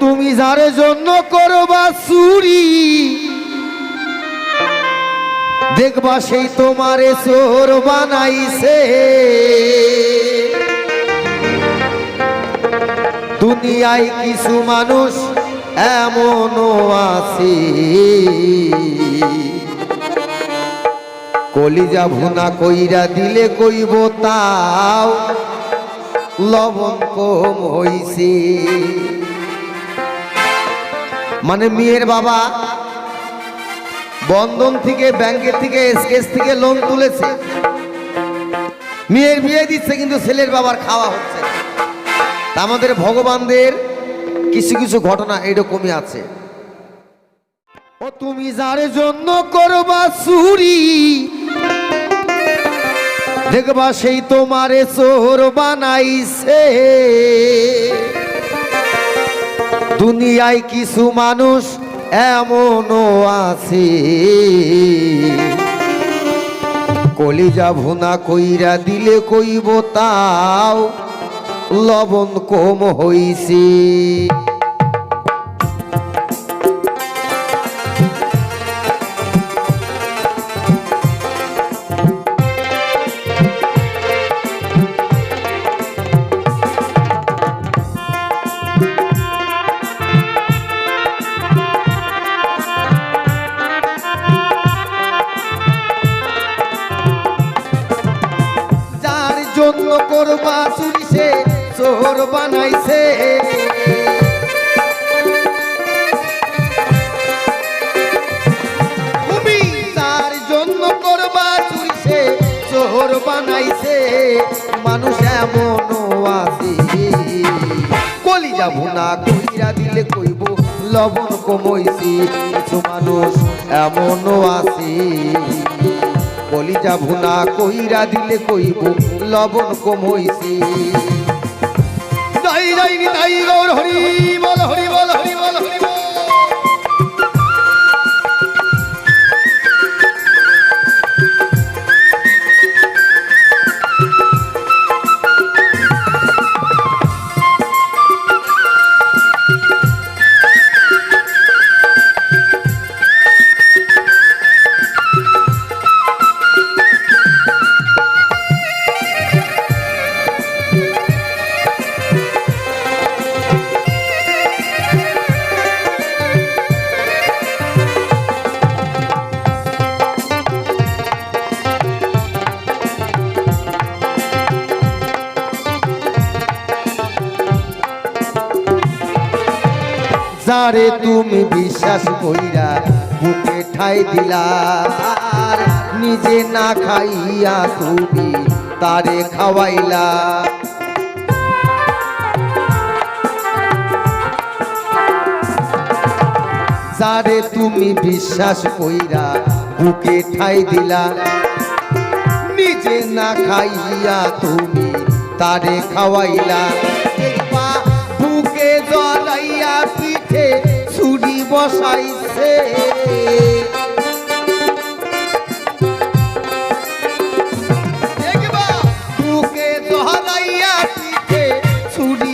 তুমি যার জন্য করবা চুরি, দেখবা সেই তোমারে চোর বানাইছে। দুনিয়ায় কিছু মানুষ এমনও আছে। কলিজা ভুনা কইরা দিলে কইব তাও লবণ কম হইছে। মানে মেয়ের বাবা বন্ধন থেকে, ব্যাংকের থেকে এসকেস থেকে লোন তুলেছে। মেয়ের বিয়ে দিচ্ছে, কিন্তু ছেলের বাবার খাওয়া হচ্ছে আমাদের ভগবানদের কিছু কিছু ঘটনা এরকমই আছে। ও তুমি যার জন্য করবা চুরি, দেখবা সেই তোমারে চোর বানাইছে। দুনিয়ায় কিছু মানুষ এমনও আছে। কলিজা ভুনা কইরা দিলে কইব তাও লবণ কম হইছে। করবা চুরি চোর বানাইছে। তুমি যার জন্য করবা চুরি সে, চোর বানাইছে। মানুষ এমনও আছে। কলিজা ভুনা কইরা দিলে কইব, লবণ কমইছি। মানুষ এমনও আছে। কলিজা ভুনা কইরা দিলে কইব লবণ কম হইছে জয় যাইনি তাই গৌর হরি যারে তুমি বিশ্বাস কইরা বুকে ঠাই দিলা। নিজে না খাইয়া তুমি তারে খাওয়াইলা। যারে তুমি বিশ্বাস কইরা বুকে ঠাই দিলা। নিজে না খাইয়া তুমি তারে খাওয়াইলা। বুকে জলাইয়া পিঠে ছুরি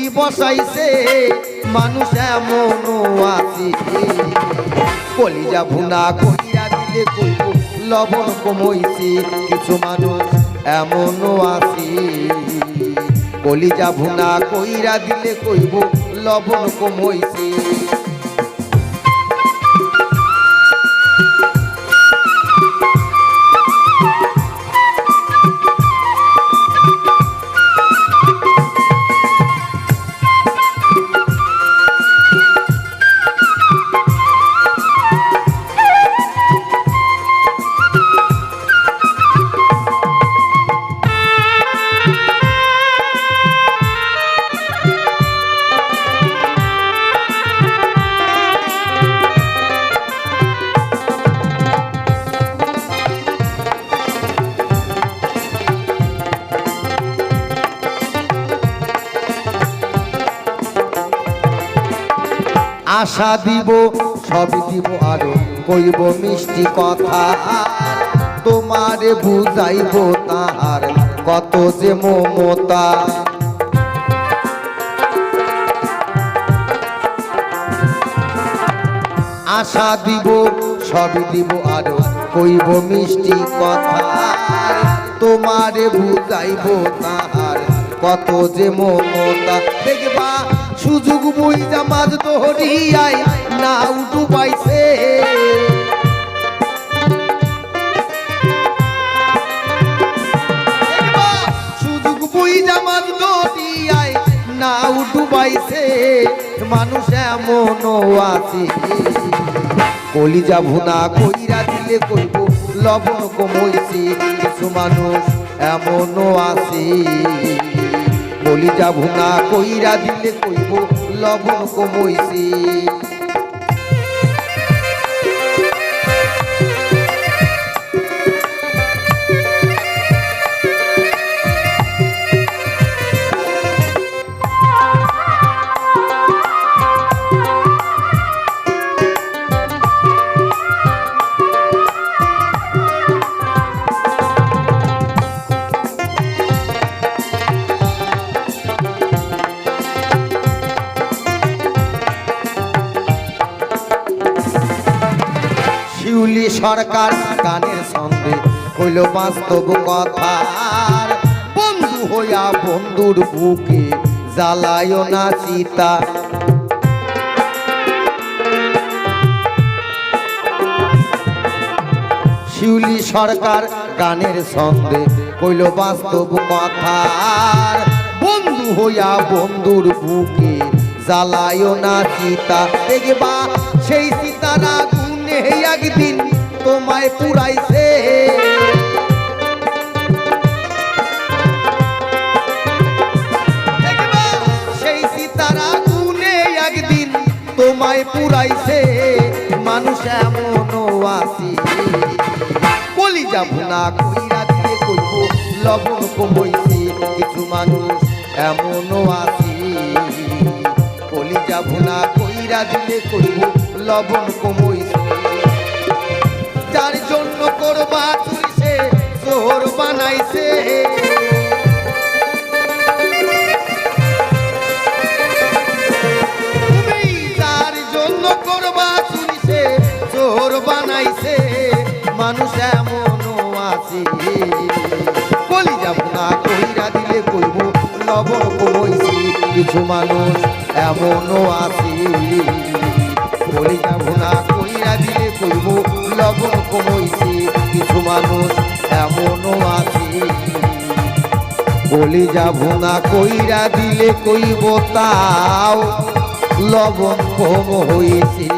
বসাইছে মানুষ কলিজা দিলে লবণ কমইছে। কিছু মানুষ এমনও আছে। কলিজা ভুনা কইরা দিলে কইব, লবণ কমইছে। আশা দিব সব দিব আরও। কইব মিষ্টি কথা, তোমারে বুঝাইব তাহার কত যে মমতা। আশা দিব, সবই দিব আরও। কইব মিষ্টি কথা, তোমারে বুঝাইব তাহার কত যে মমতা। দেখবা সুযোগ বুঝা মাঝ দহরিয়াই না উঠু পাইছে সুযোগ বুঝা মাঝ দহরিয়াই না উঠু পাইছে মানুষ এমনও আছে। কলিজা ভুনা কইরা দিলে কইব লবণ কমইছে কিছু মানুষ এমনও আছে। কলিজা না কইরা দিলে কইব লবণ কমইছে। শিউলি সরকার গানের সঙ্গে হইল বাস্তব কথা বন্ধু হইয়া বন্ধুর বুকে জ্বালায় না চিতা। শিউলি সরকার গানের সঙ্গে কইল বাস্তব কথা বন্ধু হইয়া বন্ধুর বুকে জ্বালায় না চিতা। দেখবা সেই সীতারা একদিন তোমায় পুরাইছে। সেই সীতারা একদিন তোমায় পুরাইছে। মানুষ এমনও আছে। কলি যাব না কইরা দিয়ে কইব, লবণ কমইছে। কিছু মানুষ এমনও আছে। কলি যাব না কইরা দিলে কইব, লবণ কমইছে। বানাইছে, মানুষ এমনও আছে। বলি যাব না, কইরা দিলে কইব, লবণ কইছি, কিছু মানুষ এমনও আছে। বলি যাব না, কইরা দিলে কইব, লবণ কইছি, কিছু মানুষ এমনও আছে। বলি যাব না, কইরা দিলে কইব, তাও লবণ কম হয়েছে